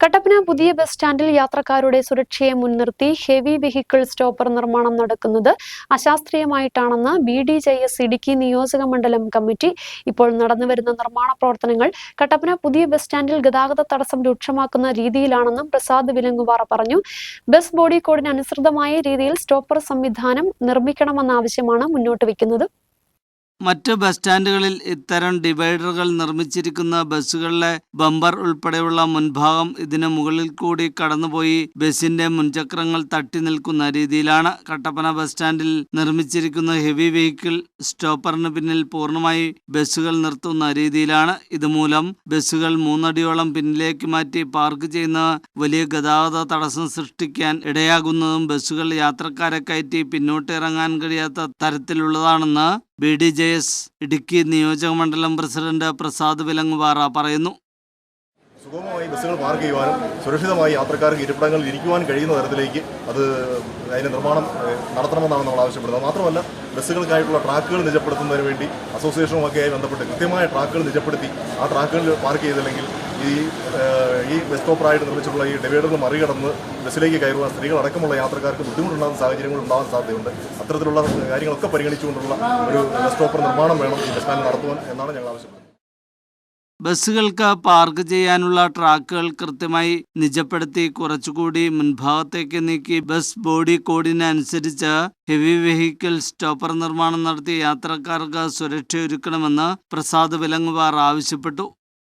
കട്ടപ്പന പുതിയ ബസ് സ്റ്റാൻഡിൽ യാത്രക്കാരുടെ സുരക്ഷയെ മുൻനിർത്തി ഹെവി വെഹിക്കിൾ സ്റ്റോപ്പർ നിർമ്മാണം നടക്കുന്നത് അശാസ്ത്രീയമായിട്ടാണെന്ന് B D J S Idukki നിയോജക മണ്ഡലം കമ്മിറ്റി. ഇപ്പോൾ നടന്നുവരുന്ന നിർമ്മാണ പ്രവർത്തനങ്ങൾ കട്ടപ്പന പുതിയ ബസ് സ്റ്റാൻഡിൽ ഗതാഗത തടസ്സം രൂക്ഷമാക്കുന്ന രീതിയിലാണെന്നും പ്രസാദ് വിലങ്ങുവാറ പറഞ്ഞു. ബസ് ബോഡി കോഡിന് അനുസൃതമായ രീതിയിൽ സ്റ്റോപ്പർ സംവിധാനം നിർമ്മിക്കണമെന്ന ആവശ്യമാണ് മുന്നോട്ട് വയ്ക്കുന്നത്. മറ്റ് ബസ് സ്റ്റാൻഡുകളിൽ ഇത്തരം ഡിവൈഡറുകൾ നിർമ്മിച്ചിരിക്കുന്ന ബസ്സുകളിലെ ബമ്പർ ഉൾപ്പെടെയുള്ള മുൻഭാഗം ഇതിന് മുകളിൽ കൂടി കടന്നുപോയി ബസിന്റെ മുൻചക്രങ്ങൾ തട്ടി നിൽക്കുന്ന രീതിയിലാണ് കട്ടപ്പന ബസ് സ്റ്റാൻഡിൽ നിർമ്മിച്ചിരിക്കുന്ന ഹെവി വെഹിക്കിൾ സ്റ്റോപ്പറിന് പിന്നിൽ പൂർണമായി ബസ്സുകൾ നിർത്തുന്ന രീതിയിലാണ്. ഇതുമൂലം ബസ്സുകൾ മൂന്നടിയോളം പിന്നിലേക്ക് മാറ്റി പാർക്ക് ചെയ്യുന്ന വലിയ ഗതാഗത തടസ്സം സൃഷ്ടിക്കാൻ ഇടയാകുന്നതും ബസ്സുകൾ യാത്രക്കാരെ കയറ്റി പിന്നോട്ടിറങ്ങാൻ കഴിയാത്ത തരത്തിലുള്ളതാണെന്ന് B D J S Idukki നിയോജക മണ്ഡലം പ്രസിഡന്റ് പ്രസാദ് വിലങ്ങുപാറ പറയുന്നു. സുഗമമായി ബസ്സുകൾ പാർക്ക് ചെയ്യുവാനും സുരക്ഷിതമായി യാത്രക്കാർക്ക് ഇരിപ്പിടങ്ങളിൽ ഇരിക്കുവാൻ കഴിയുന്ന തരത്തിലേക്ക് അത് അതിന്റെ നിർമ്മാണം നടത്തണമെന്നാണ് നമ്മൾ ആവശ്യപ്പെടുന്നത്. മാത്രമല്ല ബസ്സുകൾക്കായിട്ടുള്ള ട്രാക്കുകൾ നിജപ്പെടുത്തുന്നതിന് വേണ്ടി അസോസിയേഷനുമൊക്കെയായി ബന്ധപ്പെട്ട് കൃത്യമായ ട്രാക്കുകൾ നിജപ്പെടുത്തി ആ ട്രാക്കുകളിൽ പാർക്ക് ചെയ്തില്ലെങ്കിൽ ഈ ഈ ബസ് സ്റ്റോപ്പറായിട്ട് നിർമ്മിച്ചിട്ടുള്ള ഈ ഡിവൈഡറിൽ മറികടന്ന് ബസ്സിലേക്ക് കയറുവാൻ സ്ത്രീകളടക്കമുള്ള യാത്രക്കാർക്ക് ബുദ്ധിമുട്ടുണ്ടാകുന്ന സാഹചര്യങ്ങൾ ഉണ്ടാകാൻ സാധ്യതയുണ്ട്. അത്തരത്തിലുള്ള കാര്യങ്ങളൊക്കെ പരിഗണിച്ചുകൊണ്ടുള്ള ഒരു ബസ് സ്റ്റോപ്പർ നിർമ്മാണം വേണം ഈ ബസ് സ്റ്റാൻഡിൽ നടത്തുവാൻ എന്നാണ് ഞങ്ങൾ ആവശ്യപ്പെടുന്നത്. ബസ്സുകൾക്ക് പാർക്ക് ചെയ്യാനുള്ള ട്രാക്കുകൾ കൃത്യമായി നിജപ്പെടുത്തി കുറച്ചുകൂടി മുൻഭാഗത്തേക്ക് നീക്കി ബസ് ബോഡി കോഡിനനുസരിച്ച് ഹെവി വെഹിക്കിൾ സ്റ്റോപ്പർ നിർമ്മാണം നടത്തി യാത്രക്കാർക്ക് സുരക്ഷയൊരുക്കണമെന്ന് പ്രസാദ് വിലങ്ങുവാർ ആവശ്യപ്പെട്ടു.